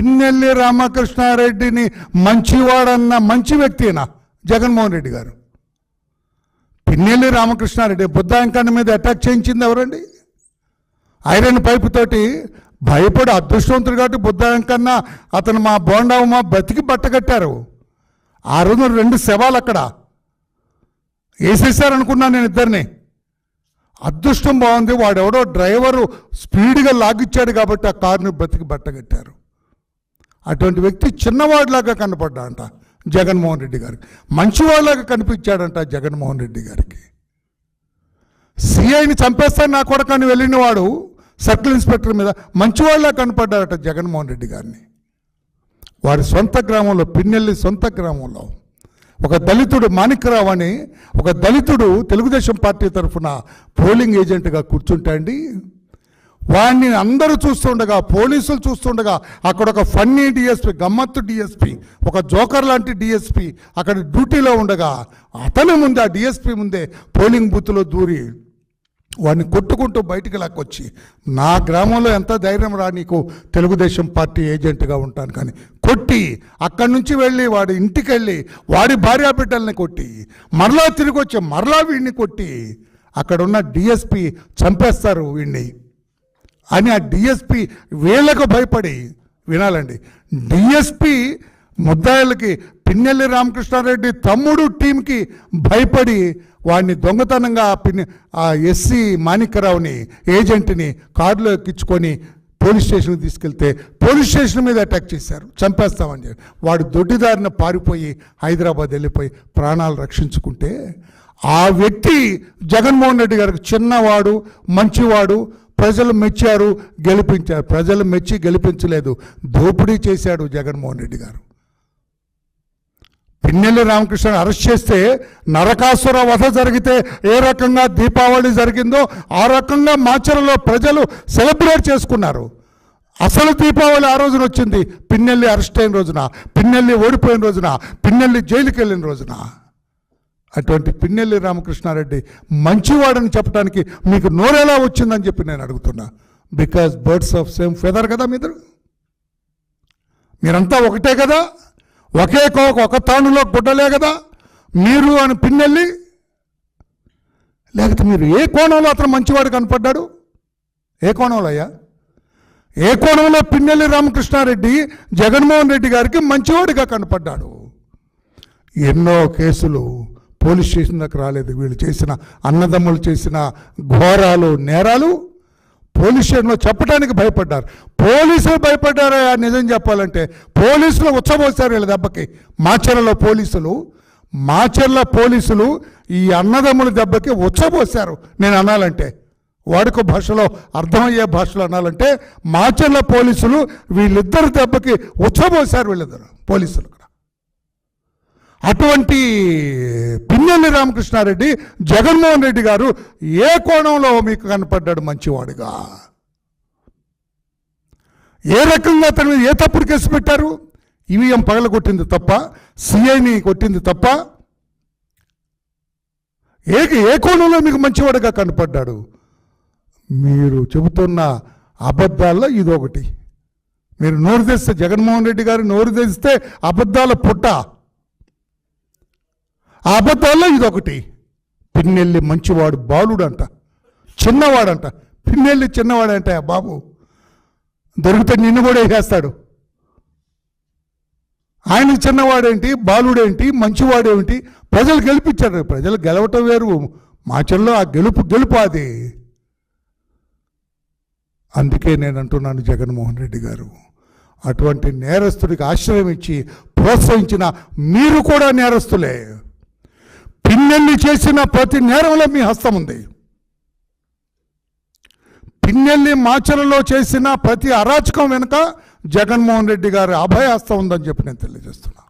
పిన్నెల్లి రామకృష్ణారెడ్డిని మంచివాడన్న మంచి వ్యక్తినా? జగన్మోహన్ రెడ్డి గారు. పిన్నెల్లి రామకృష్ణారెడ్డి బుద్ధాంకాన్ని మీద అటాక్ చేయించింది ఎవరండి? ఐరన్ పైపు తోటి భయపడి అదృష్టవంతుడు కాబట్టి బుద్ధాంకన్నా అతను మా బోండావు మా బతికి బట్టగట్టారు ఆ రోజు రెండు శవాలు అక్కడ. వేసేసారనుకున్నాను నేను ఇద్దరిని. అదృష్టం బాగుంది. వాడెవడో డ్రైవరు స్పీడ్గా లాగిచ్చాడు కాబట్టి ఆ కారుని బతికి బట్టగట్టారు అటువంటి వ్యక్తి చిన్నవాడిలాగా కనపడ్డాడంట జగన్మోహన్ రెడ్డి గారికి. మంచివాడిలాగా కనిపించాడంట జగన్మోహన్ రెడ్డి గారికి. సిఐని చంపేస్తాను నా కొడకని వెళ్ళిన వాడు సర్కిల్ ఇన్స్పెక్టర్ మీద మంచివాళ్ళ కనపడ్డారట జగన్మోహన్ రెడ్డి గారిని. వారి సొంత గ్రామంలో పిన్నెల్లి సొంత గ్రామంలో ఒక దళితుడు మాణిక్రావు అని ఒక దళితుడు తెలుగుదేశం పార్టీ తరఫున పోలింగ్ ఏజెంట్గా కూర్చుంటాండి వాడిని అందరూ చూస్తుండగా పోలీసులు చూస్తుండగా అక్కడ ఒక ఫన్నీ డిఎస్పి గమ్మత్తు డిఎస్పి ఒక జోకర్ లాంటి డిఎస్పి అక్కడ డ్యూటీలో ఉండగా అతని ముందే ఆ డిఎస్పి ముందే పోలింగ్ బూత్లో దూరి వాడిని కొట్టుకుంటూ బయటికి లాక్కొచ్చి నా గ్రామంలో ఎంత ధైర్యం రా నీకు? తెలుగుదేశం పార్టీ ఏజెంట్గా ఉంటాను కానీ. కొట్టి అక్కడి నుంచి వెళ్ళి వాడి ఇంటికి వెళ్ళి వాడి భార్యా బిడ్డల్ని కొట్టి మరలా తిరిగి వచ్చి మరలా వీడిని కొట్టి అక్కడ ఉన్న డిఎస్పి చంపేస్తారు వీడిని అని ఆ డిఎస్పి వీళ్ళకు భయపడి వినాలండి డిఎస్పి ముద్దాయిలకి పిన్నెల్లి రామకృష్ణారెడ్డి తమ్ముడు టీంకి భయపడి వాడిని దొంగతనంగా పిన్ని ఆ ఎస్సీ మాణిక్యరావుని ఏజెంట్ని కారులో ఎక్కించుకొని పోలీస్ స్టేషన్కి తీసుకెళ్తే పోలీస్ స్టేషన్ మీద అటాక్ చేశారు. చంపేస్తామని చెప్పి. వాడు దొడ్డిదారిన పారిపోయి హైదరాబాద్ వెళ్ళిపోయి ప్రాణాలు రక్షించుకుంటే ఆ వ్యక్తి జగన్మోహన్ రెడ్డి గారికి చిన్నవాడు మంచివాడు ప్రజలు మెచ్చారు గెలిపించారు. ప్రజలు మెచ్చి గెలిపించలేదు. దోపిడీ చేశాడు జగన్మోహన్ రెడ్డి గారు. పిన్నెల్లి రామకృష్ణ అరెస్ట్ చేస్తే నరకాసుర వధ జరిగితే ఏ రకంగా దీపావళి జరిగిందో ఆ రకంగా మాచరలో ప్రజలు సెలబ్రేట్ చేసుకున్నారు. అసలు దీపావళి ఆ రోజున వచ్చింది? పిన్నెల్లి అరెస్ట్ అయిన రోజున పిన్నెల్లి ఓడిపోయిన రోజున పిన్నెల్లి జైలుకి వెళ్ళిన రోజున. అటువంటి పిన్నెల్లి రామకృష్ణారెడ్డి మంచివాడని చెప్పడానికి మీకు నోరెలా వచ్చిందని చెప్పి నేను అడుగుతున్నా. Because birds of same feather కదా మీరు మీరంతా ఒకటే కదా? ఒకే కోక ఒక తానులో గుడ్డలే కదా? మీరు అని పిన్నెల్లి? లేకపోతే మీరు ఏ కోణంలో అతను మంచివాడు కనపడ్డాడు? ఏ కోణంలో అయ్యా ఏ కోణంలో పిన్నెల్లి రామకృష్ణారెడ్డి జగన్మోహన్ రెడ్డి గారికి మంచివాడిగా కనపడ్డాడు? ఎన్నో కేసులు పోలీస్ స్టేషన్ దాకా రాలేదు. వీళ్ళు చేసిన అన్నదమ్ములు చేసిన ఘోరాలు నేరాలు పోలీస్ స్టేషన్లో చెప్పడానికి భయపడ్డారు. పోలీసులు భయపడ్డారా నిజం చెప్పాలంటే పోలీసులు ఉచ్చబోసారు వీళ్ళ దెబ్బకి. మాచర్ల పోలీసులు మాచర్ల పోలీసులు ఈ అన్నదమ్ముల దెబ్బకి ఉచ్చబోసారు. నేను అనాలంటే వాడుక భాషలో అర్థమయ్యే భాషలో అనాలంటే మాచర్ల పోలీసులు వీళ్ళిద్దరు దెబ్బకి ఉచ్చబోసారు వీళ్ళిద్దరు పోలీసులు. అటువంటి పిన్నెల్లి రామకృష్ణారెడ్డి జగన్మోహన్ రెడ్డి గారు ఏ కోణంలో మీకు కనపడ్డాడు మంచివాడుగా? ఏ రకంగా అతని మీద ఏ తప్పుడు కేసు పెట్టారు? ఈవీఎం పగల కొట్టింది తప్ప సిఐని కొట్టింది తప్ప ఏ ఏ కోణంలో మీకు మంచివాడుగా కనపడ్డాడు? మీరు చెబుతున్న అబద్ధాల్లో ఇదొకటి. మీరు నోరు తెస్తే జగన్మోహన్ రెడ్డి గారు నోరు తెస్తే అబద్ధాల పుట్ట. అబద్ధాల్లో ఇదొకటి. పిన్నెల్లి మంచివాడు బాలుడు అంట చిన్నవాడంట. పిన్నెల్లి చిన్నవాడంట బాబు దొరికితే నిన్ను కూడా వేసేస్తాడు. ఆయన చిన్నవాడేంటి బాలుడేంటి మంచివాడేంటి ప్రజలు గెలిపించాడు ప్రజలు గెలవటం వేరు మాచల్లో ఆ గెలుపు గెలుపు అది. అందుకే నేను అంటున్నాను జగన్మోహన్ రెడ్డి గారు అటువంటి నేరస్తుడికి ఆశ్రయం ఇచ్చి ప్రోత్సహించిన మీరు కూడా నేరస్తులే. పిన్నెల్లి చేసిన ప్రతి నేరంలో మీ హస్తం ఉంది. పిన్నెల్లి మాచలలో చేసిన ప్రతి అరాచకం వెనుక జగన్మోహన్ రెడ్డి గారి అభయహస్తం ఉందని చెప్పి నేను తెలియజేస్తున్నాను